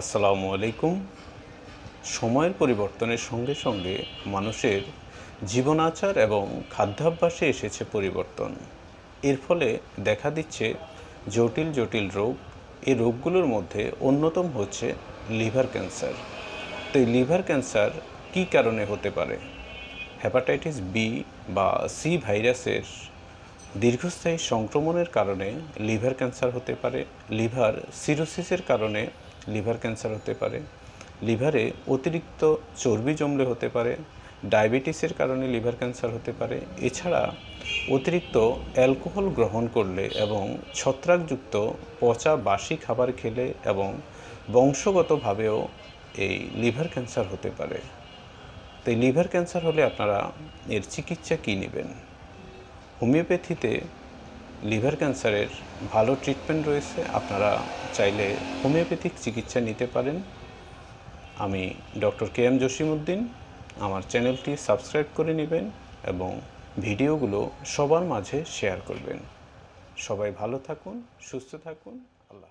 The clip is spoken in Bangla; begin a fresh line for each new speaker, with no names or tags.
আসসালামু আলাইকুম। সময়ের পরিবর্তনের সঙ্গে সঙ্গে মানুষের জীবনাচার এবং খাদ্যাভ্যাসে এসেছে পরিবর্তন। এর ফলে দেখা দিচ্ছে জটিল জটিল রোগ। এই রোগগুলোর মধ্যে অন্যতম হচ্ছে লিভার ক্যান্সার। তো এই লিভার ক্যান্সার কী কারণে হতে পারে? হ্যাপাটাইটিস বি বা সি ভাইরাসের দীর্ঘস্থায়ী সংক্রমণের কারণে লিভার ক্যান্সার হতে পারে। লিভার সিরোসিসের কারণে লিভার ক্যান্সার হতে পারে, লিভারে অতিরিক্ত চর্বি জমলে হতে পারে, ডায়াবেটিসের কারণে লিভার ক্যান্সার হতে পারে, এছাড়া অতিরিক্ত অ্যালকোহল গ্রহণ করলে এবং ছত্রাকযুক্ত পচা বাসি খাবার খেলে এবং বংশগতভাবেও এই লিভার ক্যান্সার হতে পারে। তো এই লিভার ক্যান্সার হলে আপনারা এর চিকিৎসা কী নেবেন? হোমিওপ্যাথিতে লিভার ক্যান্সারের ভালো ট্রিটমেন্ট রয়েছে, আপনারা চাইলে হোমিওপ্যাথিক চিকিৎসা নিতে পারেন। আমি ডক্টর কে এম জসিমউদ্দিন, আমার চ্যানেলটি সাবস্ক্রাইব করে নেবেন এবং ভিডিওগুলো সবার মাঝে শেয়ার করবেন। সবাই ভালো থাকুন, সুস্থ থাকুন, আল্লাহ